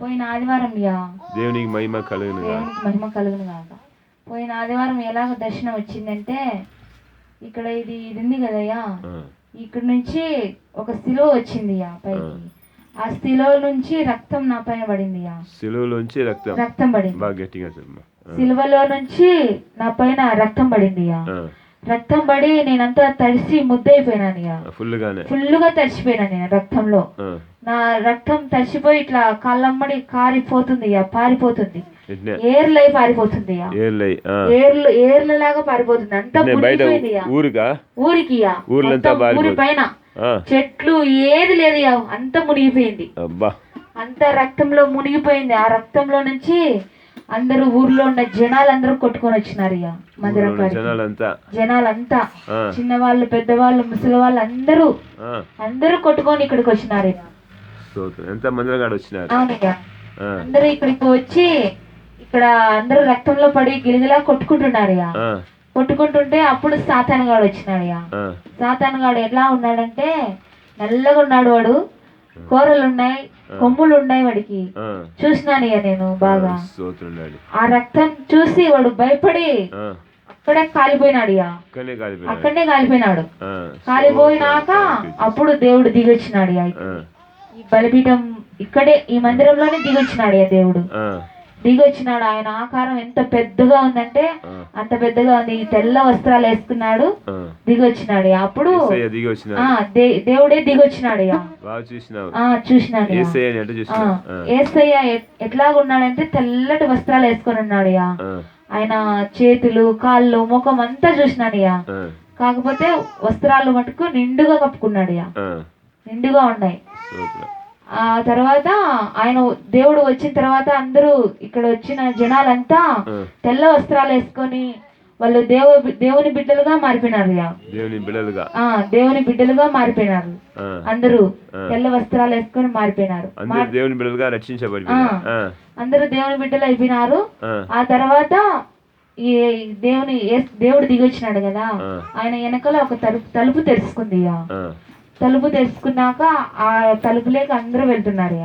పోయిన ఆదివారం దేవునికి మహిమ కలుగును. దేవునికి మహిమ కలుగును కాక పోయిన ఆదివారం ఎలాగ దర్శనం వచ్చిందంటే ఇక్కడ ఇది ఇది ఉంది కదయ్యా ఇక్కడ నుంచి ఒక శిలువ వచ్చింది యా పైకి. ఆ. శిలువ నుంచి రక్తం నా పైన పడింది యా సిలువలోంచి రక్తం. రక్తం పడింది. బాగా గట్టిగా చెప్పమ్మా. ఆ, శిలువలో నుంచి నా పైన రక్తం పడింది రక్తం పడి నేనంతా తడిసి ముద్దయిపోయినాను యా ఫుల్గానే ఫుల్లుగా తడిసిపోయినాను నేను రక్తంలో. నా రక్తం తడిసిపోయి ఇట్లా కాళ్ళమ్మడి కారిపోతుంది యా పారిపోతుంది. ఏర్లై పారిపోతుంది యా. ఏర్లై. ఏర్లు ఏర్ల లాగా పారిపోతుంది. అంతా మునిగిపోయింది. ఊరుగా ఊరికి. ఊర్లంతా ఊరి. పైన చెట్లు ఏది లేదు యా అంత మునిగిపోయింది. అబ్బా. అంత రక్తంలో మునిగిపోయింది. ఆ రక్తంలో నుంచి అందరూ ఊర్లో ఉన్న జనాలందరూ కొట్టుకొని వచ్చినారు ఇక మందిరం. జనాలంతా. జనాలంతా. ఆ, చిన్నవాళ్ళు పెద్దవాళ్ళు ముసలి వాళ్ళు అందరూ అందరూ కొట్టుకొని ఇక్కడికి వచ్చినారు. ఎంత మందిరం వచ్చినారు? అందరూ ఇక్కడికి వచ్చి ఇక్కడ అందరూ రక్తంలో పడి గిలిగిలా కొట్టుకుంటున్నారు ఇక. కొట్టుకుంటుంటే అప్పుడు సాతానుగాడు వచ్చినాడు ఇక. ఆ, సాతానుగాడు ఎట్లా ఉన్నాడంటే నల్లగా ఉన్నాడు వాడు. కూరలు ఉన్నాయి కొమ్ములు ఉన్నాయి వాడికి చూసినాను నేను బాగా. ఆ రక్తం చూసి వాడు భయపడి అక్కడే కాలిపోయినాడు. అక్కడనే కాలిపోయినాడు. కాలిపోయినాక అప్పుడు దేవుడు దిగొచ్చినాడు ఈ బలిపీఠం ఇక్కడే ఈ మందిరంలోనే దిగొచ్చినాడు దేవుడు. దిగొచ్చినాడు ఆయన ఆకారం ఎంత పెద్దగా ఉందంటే అంత పెద్దగా ఉంది. ఈ తెల్ల వస్త్రాలు వేసుకున్నాడు. దిగొచ్చినాడు. అప్పుడు దేవుడే దిగొచ్చినాడు చూసినాడు. ఏసయ్య అని ఎట్ట ఆ, చూసినావు? ఆ, ఏసయ్య ఎ- ఎట్లాగా ఉన్నాడంటే తెల్లటి వస్త్రాలు వేసుకొని ఉన్నాడు ఆయన చేతులు కాళ్ళు ముఖం అంతా చూసినాడు కాకపోతే వస్త్రాలు మటుకు నిండుగా కప్పుకున్నాడు నిండుగా ఉన్నాయి. ఆ తర్వాత ఆయన దేవుడు వచ్చిన తర్వాత అందరూ ఇక్కడ వచ్చిన జనాలంతా తెల్ల వస్త్రాలు వేసుకొని వాళ్ళు దేవు దేవుని బిడ్డలుగా మారిపోయినారు. దేవుని బిడ్డలుగా. ఆ దేవుని బిడ్డలుగా మారిపోయినారు. అందరూ. తెల్ల వస్త్రాలు వేసుకొని మారిపోయినారు. అందరూ దేవుని బిడ్డలుగా రక్షించబడిపోయినారు. ఆ, అందరూ దేవుని బిడ్డలు అయిపోయినారు. ఆ, తర్వాత ఈ దేవుని దేవుడు దిగొచ్చినాడు కదా. ఆయన వెనకాల ఒక తలుపు తలుపు తెరుచుకుంది తలుపు తెరుచుకున్నాక ఆ తలుపులేక అందరూ వెళ్తున్నారు.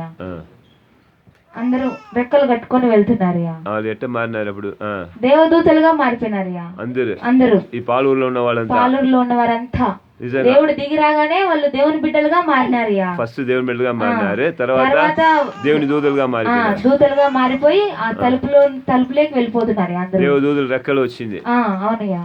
అందరూ రెక్కలు కట్టుకొని వెళ్తున్నారు ఇక. వాళ్ళు ఎట్ట మారినారు అప్పుడు? దేవదూతలుగా మారిపోయినారు. అందరూ? అందరూ. ఈ పాలూరులో ఉన్న వాళ్ళంతా? పాలూరులో ఉన్న వారంతా. దేవుడు దిగి రాగానే వాళ్ళు దేవుని బిడ్డలుగా మారినారు. ఫస్ట్ దేవుని బిడ్డలుగా మారినారు తర్వాత దేవుని దూతలుగా మారిపోయినారు. దూతలుగా మారిపోయి ఆ తలుపులో తలుపులేకి వెళ్ళిపోతున్నారు దేవ దూతలు రెక్కలు వచ్చింది. అవునయ్యా.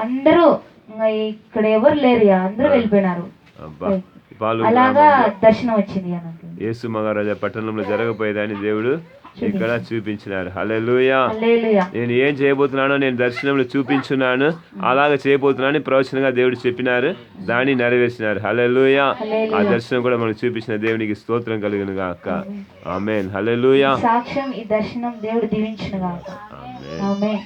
అందరూ ఇంకా ఇక్కడ ఎవరు లేరు. అందరూ వెళ్ళిపోయినారు. అలాగా దర్శనం వచ్చింది యేసు మహారాజా పట్టణంలో జరగపోయేదని దేవుడు ఇక్కడ చూపించినారు. హల్లెలూయా. నేను ఏం చేయబోతున్నానో నేను దర్శనంలో చూపించున్నాను. అలాగ చేయబోతున్నాను ప్రవచనంగా దేవుడు చెప్పినారు. దాన్ని నెరవేర్చినారు. హల్లెలూయా. ఆ దర్శనం కూడా మనకు చూపించిన దేవునికి స్తోత్రం కలిగిన గాక. ఆమెన్. హల్లెలూయా. సాక్ష్యం ఈ దర్శనం దేవుడు దీవించిన ఆమె